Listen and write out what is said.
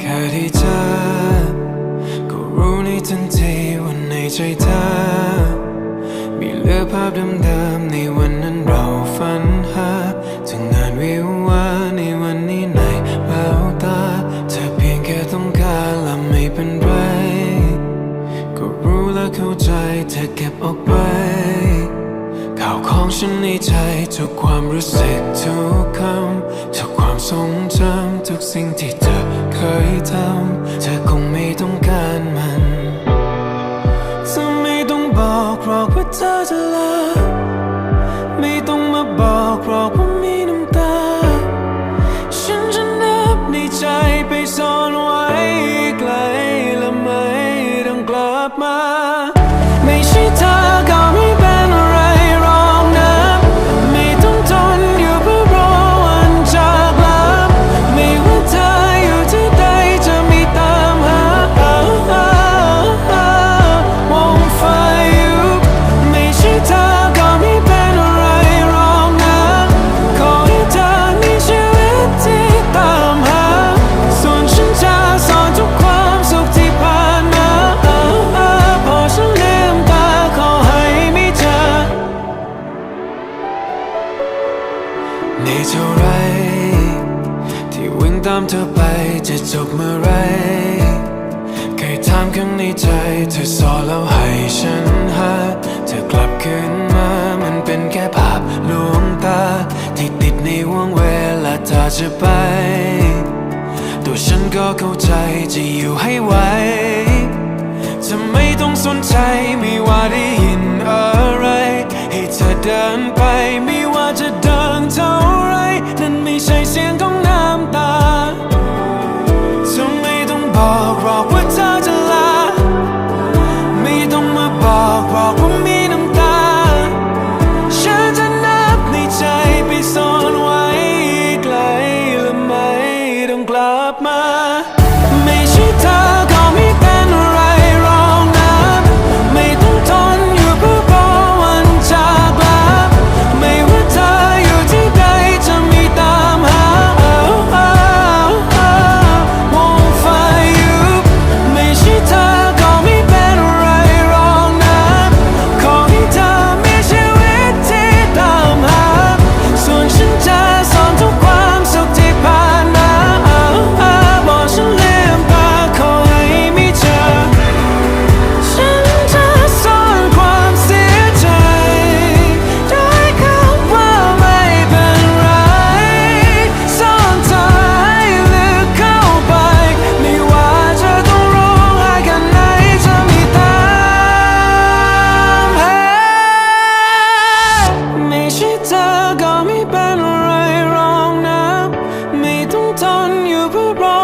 แค่ที่เจอก็รู้ในทันทีว่าในใจเธอ มีเลือภาพดิๆในวันนั้นเราฝันหาถึงงานวิวาในวันนี้ในแววตา เธอเพียงแค่ต้องการและไม่เป็นไร ก็รู้และเข้าใจเธอเก็บออกไป ข่าวของฉันในใจทุกความรู้สึกทุกคำทุกความทรงจำทุกสิ่งที่เธอเคยทำเธอคงไม่ต้องการมันเธอไม่ต้องบอกหรอกว่าเธอจะลาไม่ต้องมาบอกหรอกว่ามีน้ำตา ฉันจะนับในใจไปซ่อนไว้ไกลและไม่ต้องกลับมา ที่วิ่งตามเธอไปจะจบเมื่อไรเคยถามข้างในใจ เธอสอแล้วให้ฉันหาเธอกลับคืนมามันเป็นแค่ภาพลวงตา ที่ติดในวงเวลาเธอจะไป ตัวฉันก็เข้าใจจะอยู่ให้ไหวจะไม่ต้องสนใจไม่ว่าได้ยิน were wrong.